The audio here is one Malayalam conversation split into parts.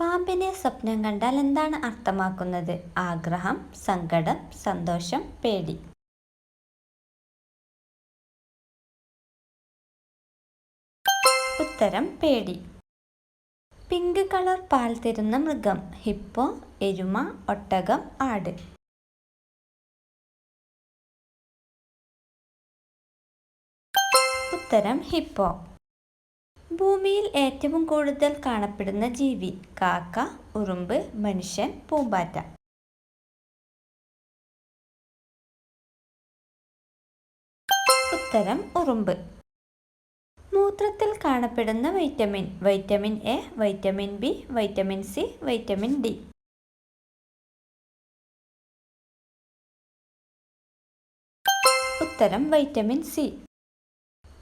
പാമ്പിനെ സ്വപ്നം കണ്ടാൽ എന്താണ് അർത്ഥമാക്കുന്നത്? ആഗ്രഹം സങ്കടം സന്തോഷം പേടി. ഉത്തരം പേടി. പിങ്ക് കളർ പാൽ തരുന്ന മൃഗം. ഹിപ്പോ എരുമ ഒട്ടകം ആട്. ഉത്തരം ഹിപ്പോ. ഭൂമിയിൽ ഏറ്റവും കൂടുതൽ കാണപ്പെടുന്ന ജീവി കാക്ക ഉറുമ്പ് മനുഷ്യൻ പൂമ്പാറ്റ. ഉത്തരം ഉറുമ്പ്. മൂത്രത്തിൽ കാണപ്പെടുന്ന vitamin vitamin A vitamin B vitamin C vitamin D. ഉത്തരം വൈറ്റമിൻ സി.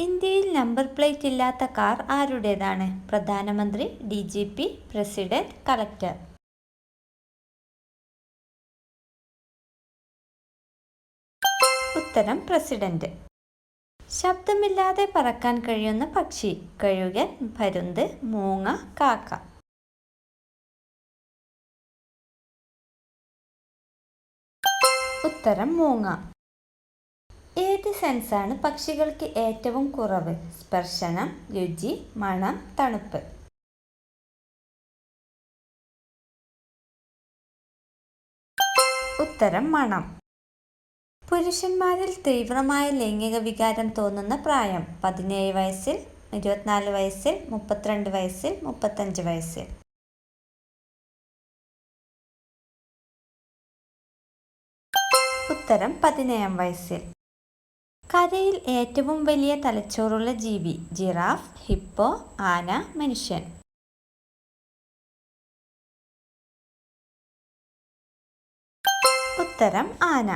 ഇന്ത്യയിൽ നമ്പർ പ്ലേറ്റ് ഇല്ലാത്ത കാർ ആരുടേതാണ്? പ്രധാനമന്ത്രി D G P president collector ഉത്തരം പ്രസിഡന്റ്. ശബ്ദമില്ലാതെ പറക്കാൻ കഴിയുന്ന പക്ഷി. കഴുകൻ പരുന്ത് മൂങ്ങ കാക്ക. ഉത്തരം മൂങ്ങ. സെൻസാണ് പക്ഷികൾക്ക് ഏറ്റവും കുറവ്. സ്പർശനം രുചി മണം തണുപ്പ്. ഉത്തരം മണം. പുരുഷന്മാരിൽ തീവ്രമായ ലൈംഗിക വികാരം തോന്നുന്ന പ്രായം പതിനേഴ് വയസ്സിൽ ഇരുപത്തിനാല് വയസ്സിൽ മുപ്പത്തിരണ്ട് വയസ്സിൽ മുപ്പത്തഞ്ച് വയസ്സിൽ. ഉത്തരം പതിനേഴാം വയസ്സിൽ. കരയിൽ ഏറ്റവും വലിയ തലച്ചോറുള്ള ജീവി ജിറാഫ് ഹിപ്പോ ആന മനുഷ്യൻ. ഉത്തരം ആന.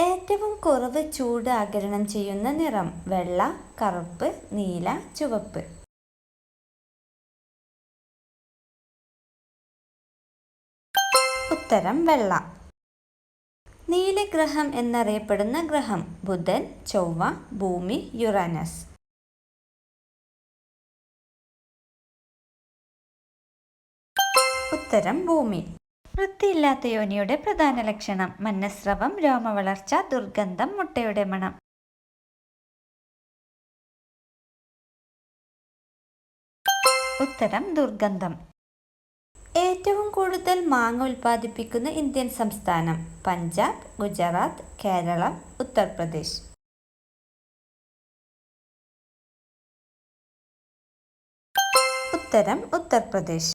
ഏറ്റവും കുറവ് ചൂട് ആഗിരണം ചെയ്യുന്ന നിറം വെള്ള കറുപ്പ് നീല ചുവപ്പ്. ഉത്തരം വെള്ള. നീലഗ്രഹം എന്നറിയപ്പെടുന്ന ഗ്രഹം ബുധൻ ചൊവ്വ ഭൂമി യുറാനസ്. ഉത്തരം ഭൂമി. വൃത്തിയില്ലാത്ത യോനിയുടെ പ്രധാന ലക്ഷണം മന്നസ്രവം രോമവളർച്ച ദുർഗന്ധം മുട്ടയുടെ മണം. ഉത്തരം ദുർഗന്ധം. കൂടുതൽ മാങ്ങ ഉൽപ്പാദിപ്പിക്കുന്ന ഇന്ത്യൻ സംസ്ഥാനം പഞ്ചാബ് ഗുജറാത്ത് കേരളം ഉത്തർപ്രദേശ്. ഉത്തരം ഉത്തർപ്രദേശ്.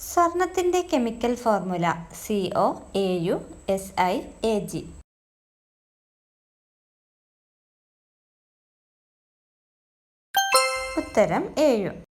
സ്വർണത്തിന്റെ chemical formula C O A U S I A G ഉത്തരം യു